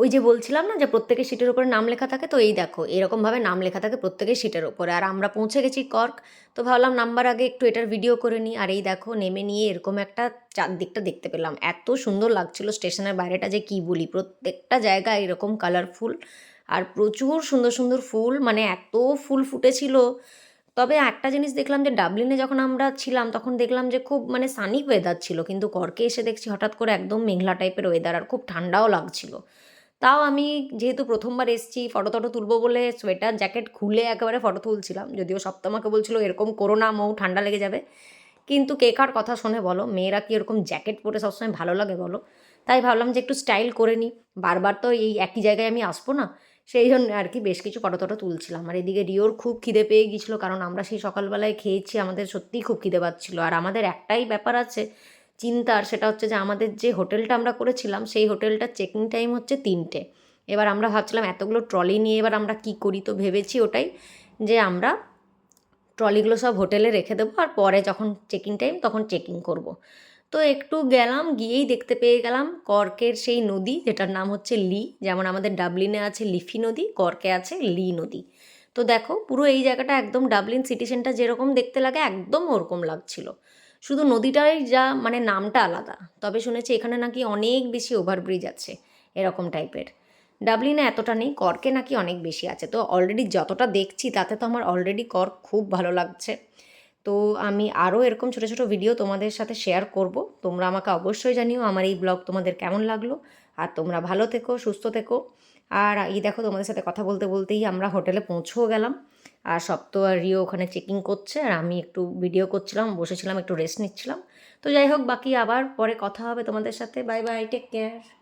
ওই যে বলছিলাম না যে প্রত্যেকের সিটের উপরে নাম লেখা থাকে, তো এই দেখো, এরকমভাবে নাম লেখা থাকে প্রত্যেকের সিটের ওপরে আর আমরা পৌঁছে গেছি কর্ক তো ভাবলাম নাম্বার আগে একটু এটার ভিডিও করে নিই। আর এই দেখো, নেমে নিয়ে এরকম একটা চারদিকটা দেখতে পেলাম। এত সুন্দর লাগছিল স্টেশনের বাইরেটা যে কি বলি, প্রত্যেকটা জায়গা এরকম কালারফুল আর প্রচুর সুন্দর সুন্দর ফুল মানে এত ফুল ফুটেছিল। তবে একটা জিনিস দেখলাম যে ডাবলিনে যখন আমরা ছিলাম, তখন দেখলাম যে খুব মানে সানি ওয়েদার ছিল। কিন্তু কর্কে এসে দেখছি হঠাৎ করে একদম মেঘলা টাইপের ওয়েদার আর খুব ঠান্ডাও লাগছিল। তাও আমি যেহেতু প্রথমবার এসেছি ফটো টটো তুলবো বলে সোয়েটার জ্যাকেট খুলে একেবারে ফটো তুলছিলাম। যদিও সপ্তমাকে বলছিল, এরকম করো না, মৌ, ঠান্ডা লেগে যাবে। কিন্তু কে কার কথা শোনে বলো? মেয়েরা কি এরকম জ্যাকেট পরে সবসময় ভালো লাগে বলো? তাই ভাবলাম যে একটু স্টাইল করে নিই। বারবার তো এই একই জায়গায় আমি আসব না, সেই জন্য আর কি বেশ কিছু ফটো টটো তুলছিলাম। আর এদিকে রিওর খুব খিদে পেয়ে গিয়েছিল, কারণ আমরা সেই সকালবেলায় খেয়েছি, আমাদের সত্যিই খুব খিদে পাচ্ছিলো। আর আমাদের একটাই ব্যাপার আছে চিন্তার সেটা হচ্ছে যে আমাদের যে হোটেলটা আমরা করেছিলাম, সেই হোটেলটার চেকিং টাইম হচ্ছে তিনটে। এবার আমরা ভাবছিলাম এতগুলো ট্রলি নিয়ে এবার আমরা কি করি তো ভেবেছি ওটাই যে আমরা ট্রলিগুলো সব হোটেলে রেখে দেবো আর পরে যখন চেকিং টাইম তখন চেকিং করব। তো একটু গেলাম, গিয়েই দেখতে পেয়ে গেলাম কর্কের সেই নদী, যেটার নাম হচ্ছে লি, যেমন আমাদের ডাবলিনে আছে লিফি নদী, কর্কে আছে লি নদী। তো দেখো পুরো এই জায়গাটা একদম ডাবলিন সিটি সেন্টার যেরকম দেখতে লাগে, একদম ওরকম লাগছিল। শুধু নদীটাই যা মানে নামটা আলাদা। তবে শুনেছি এখানে নাকি অনেক বেশি ওভারব্রিজ আছে এরকম টাইপের ডাবলিনে এতটা নেই, কর্কে নাকি অনেক বেশি আছে। তো অলরেডি যতটা দেখছি তাতে তো আমার অলরেডি কর্ক খুব ভালো লাগছে। তো আমি আরও এরকম ছোটো ছোটো ভিডিও তোমাদের সাথে শেয়ার করব। তোমরা আমাকে অবশ্যই জানিও আমার এই ব্লগ তোমাদের কেমন লাগল। আর তোমরা ভালো থেকো, সুস্থ থেকো। আর এই দেখো তোমাদের সাথে কথা বলতে বলতেই আমরা হোটেলে পৌঁছেও গেলাম। আর সপ্ত আর রিও ওখানে চেকিং করছে। আর আমি একটু ভিডিও করছিলাম, বসেছিলাম, একটু রেস্ট নিচ্ছিলাম। তো যাই হোক, বাকি আবার পরে কথা হবে তোমাদের সাথে। Bye bye take care